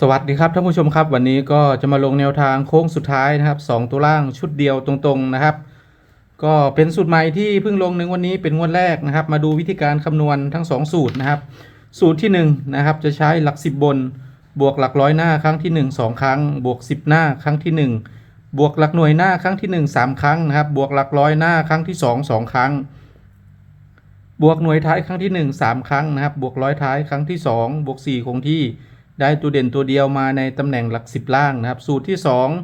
สวัสดีครับท่านผู้ชมครับวันนี้ก็จะมาลงแนวทางโค้งสุดท้ายนะครับสองตัวล่างชุดเดียวตรงๆนะครับ ก็เป็นสูตรใหม่ที่เพิ่งลงหนึ่งวันนี้เป็นงวดแรกนะครับ มาดูวิธีการคำนวณทั้ง 2 สูตรนะครับ สูตรที่1นะครับจะใช้หลัก 10 บน บวกหลักร้อยหน้าครั้งที่ 1 2 ครั้ง บวก 10 หน้าครั้งที่ 1 บวกหลักหน่วยหน้าครั้งที่ 1 3 ครั้งนะครับ บวกหลักร้อยหน้าครั้งที่ 2 2 ครั้ง บวกหน่วยท้ายครั้งที่ 1 3 ครั้งนะครับ บวกร้อยท้ายครั้งที่ 2 บวก4คงที่ ได้ตัวเด่นตัวเดียวมาในตำแหน่งหลัก 10 ล่างนะครับ สูตรที่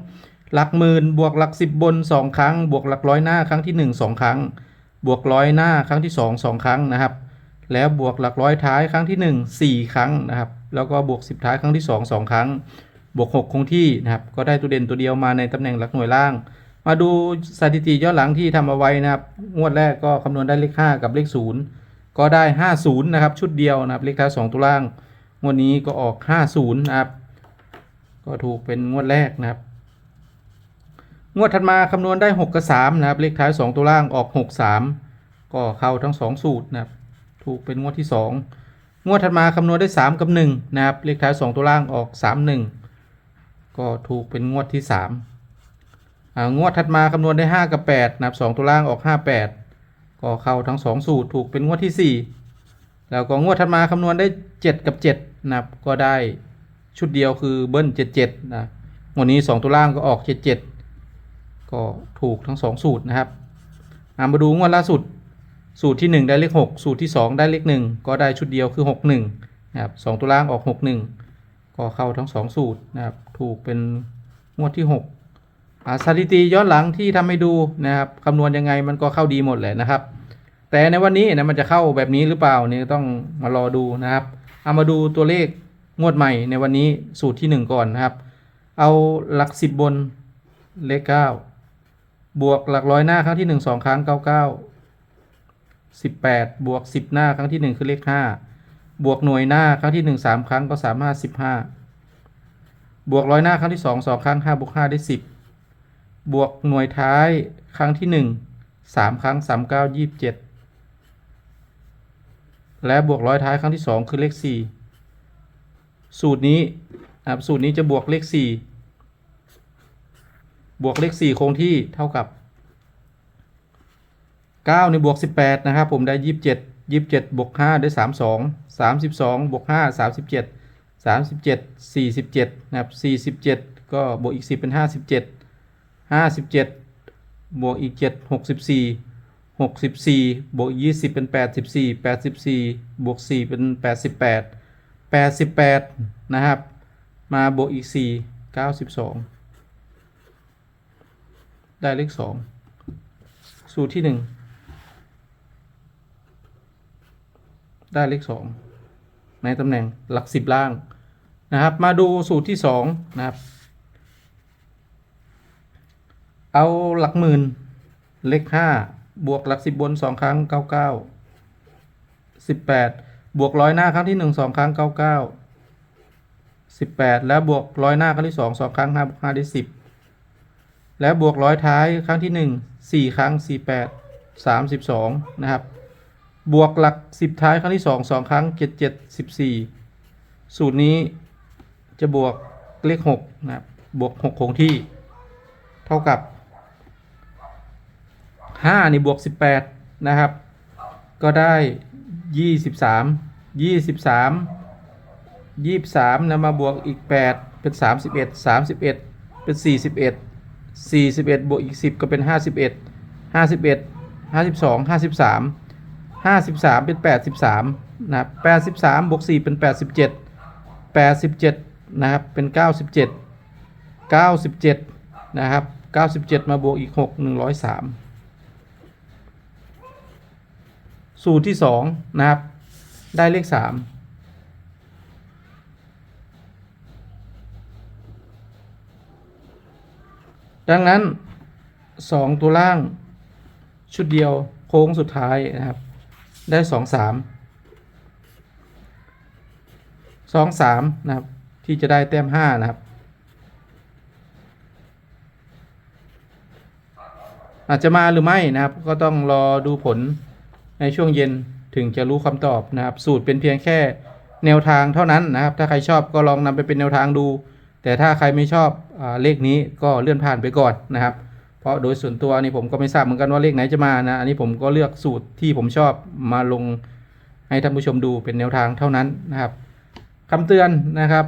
2 หลักหมื่นบวกหลัก 10 บน 2 ครั้ง บวกหลักร้อยหน้าครั้งที่ 1 2 ครั้ง บวกร้อยหน้าครั้งที่ 2 2 ครั้งนะครับ แล้วบวกหลักร้อยท้ายครั้งที่ 1 4 ครั้งนะครับ แล้วก็บวก 10 ท้ายครั้งที่ 2 2 ครั้ง บวก 6 คงที่นะครับ ก็ได้ตัวเด่นตัวเดียวมาในตำแหน่งหลักหน่วยล่าง มาดูสถิติย้อนหลังที่ทำเอาไว้นะครับ งวดแรกก็คำนวณได้เลข 5 กับเลข 0 ก็ได้ 50 นะครับ ชุดเดียวนะครับ เลขท้าย2ตัวล่าง งวดนี้ก็ออก 50 นะครับ ก็ถูกเป็นงวดแรกนะครับ งวดถัดมาคำนวณได้ 6 กับ 3 นะครับ เลขท้าย 2 ตัวล่างออก 6 3 ก็เข้าทั้ง 2 สูตรนะครับ ถูกเป็นงวดที่ 2 งวดถัดมาคำนวณได้ 3 กับ 1 นะครับ เลขท้าย 2 ตัวล่างออก 3 1 ก็ถูกเป็นงวดที่3อ่างวดถัดมาคำนวณได้ 5 กับ 8 นะครับ 2 ตัวล่างออก 58 ก็เข้าทั้ง 2 สูตร ถูกเป็นงวดที่ 4 แล้วก็งวดถัดมาคำนวณได้ 7 กับ 7 นะครับก็ได้ชุดเดียวคือเบิ้ล77นะวันนี้2ตัวล่างก็ออก77ก็ถูกทั้ง2สูตรนะครับามาดูงวดล่าสุดสูตรที่ 1 ได้เลข 6 สูตรที่ 2 ได้เลข 1 ก็ได้ชุดเดียวคือ 61นะครับสองตัวล่างออก 61 ก็เข้าทั้ง 2 สูตรนะครับถูกเป็นงวดที่6อ่าสถิติย้อนหลังที่ทำให้ดูนะครับคำนวณยังไงมันก็เข้าดีหมดแหละนะครับ แต่ในวันนี้นะมันจะเข้าแบบนี้หรือเปล่านี่ต้องมารอดูนะครับ เอามาดูตัวเลขงวดใหม่ในวันนี้สูตรที่ 1 ก่อนนะครับ เอาหลัก 10 บนเลข 9 บวกหลักร้อยหน้าครั้งที่ 1 2 ครั้ง 99 18 บวก 10 หน้าครั้งที่ 1 คือเลข 5 บวกหน่วยหน้าครั้งที่ 1 3 ครั้งก็สามารถ15 บวกร้อยหน้าครั้งที่ 2 2 ครั้ง 5 บวก 5 ได้ 10 บวกหน่วยท้ายครั้งที่ 1 3 ครั้ง 39 27 และบวกร้อยท้ายครั้งที่ 2 คือเลข 4 สูตรนี้นะครับสูตรนี้จะบวกเลข 4 บวกเลข 4 คงที่เท่ากับ9ในบวก 18 นะครับ ผมได้ 27 27บวก5ได้ 32 32บวก5 37 37 47 นะครับ 47 ก็บวกอีก 10 เป็น 57 57 บวกอีก 7 64 64 บวกยี่สิบเป็น 84 84 บวก 4 เป็น 88 88 นะครับ มาบวกอีก 4 92 ได้เลข 2 สูตรที่ 1 ได้เลข 2 ในตำแหน่งหลัก 10 ล่าง นะครับ มาดูสูตรที่ 2 นะครับ เอาหลักหมื่นเลข 5 บวกหลัก10บบน2ครั้ง99 18บวกร้อยหน้าครั้งที่1 2ครั้ง99 18แล้วบวกร้อยหน้าครั้งที่2 2ครั้ง5บวก5ได้10แล้วบวกร้อยท้ายครั้งที่1 4ครั้ง48 32นะครับ บวกหลัก10ท้ายครั้งที่2 2ครั้ง77 14สูตรนี้จะบวกเลข6นะครับบวก6คงที่ เท่ากับ 5นี่บวก18นะครับ ก็ได้23 23 23นะมาบวกอีก8เป็น31 31เป็น41 41บวกอีก10ก็เป็น51 51 52 53 53เป็น83นะครับ83บวก4เป็น87 87นะครับเป็น97 97นะครับ97มาบวกอีก6 103สู สูตรที่2นะครับ ได้เลข3ดังนั้น 2 ตัวล่าง ชุดเดียวโค้งสุดท้ายนะครับ ได้ 2 3 2 3 นะครับ ที่จะได้แต้ม 5 นะครับ อาจจะมาหรือไม่นะครับ ก็ต้องรอดูผล ในช่วงเย็นถึงจะรู้คำตอบนะครับ สูตรเป็นเพียงแค่แนวทางเท่านั้นนะครับ ถ้าใครชอบก็ลองนำไปเป็นแนวทางดู แต่ถ้าใครไม่ชอบอเลขนี้ก็เลื่อนผ่านไปก่อนนะครับ เพราะโดยส่วนตัวนี่ผมก็ไม่ทราบเหมือนกันว่าเลขไหนจะมานะ อันนี้ผมก็เลือกสูตรที่ผมชอบมาลงให้ท่านผู้ชมดูเป็นแนวทางเท่านั้นนะครับคำเตือนนะครับ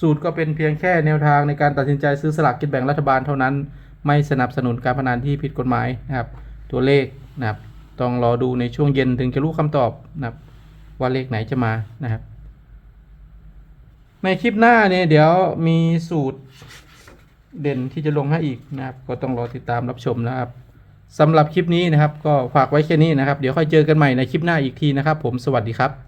สูตรก็เป็นเพียงแค่แนวทางในการตัดสินใจซื้อสลากกินแบ่งรัฐบาลเท่านั้น ไม่สนับสนุนการพนันที่ผิดกฎหมายนะครับ ตัวเลขนะครับ ต้องรอดูในช่วงเย็นถึงจะรู้คำตอบนะครับว่าเลขไหนจะมานะครับ ในคลิปหน้าเนี่ยเดี๋ยวมีสูตรเด่นที่จะลงให้อีกนะครับ ก็ต้องรอติดตามรับชมนะครับสำหรับคลิปนี้นะครับ ก็ฝากไว้แค่นี้นะครับ เดี๋ยวค่อยเจอกันใหม่ในคลิปหน้าอีกทีนะครับ ผมสวัสดีครับ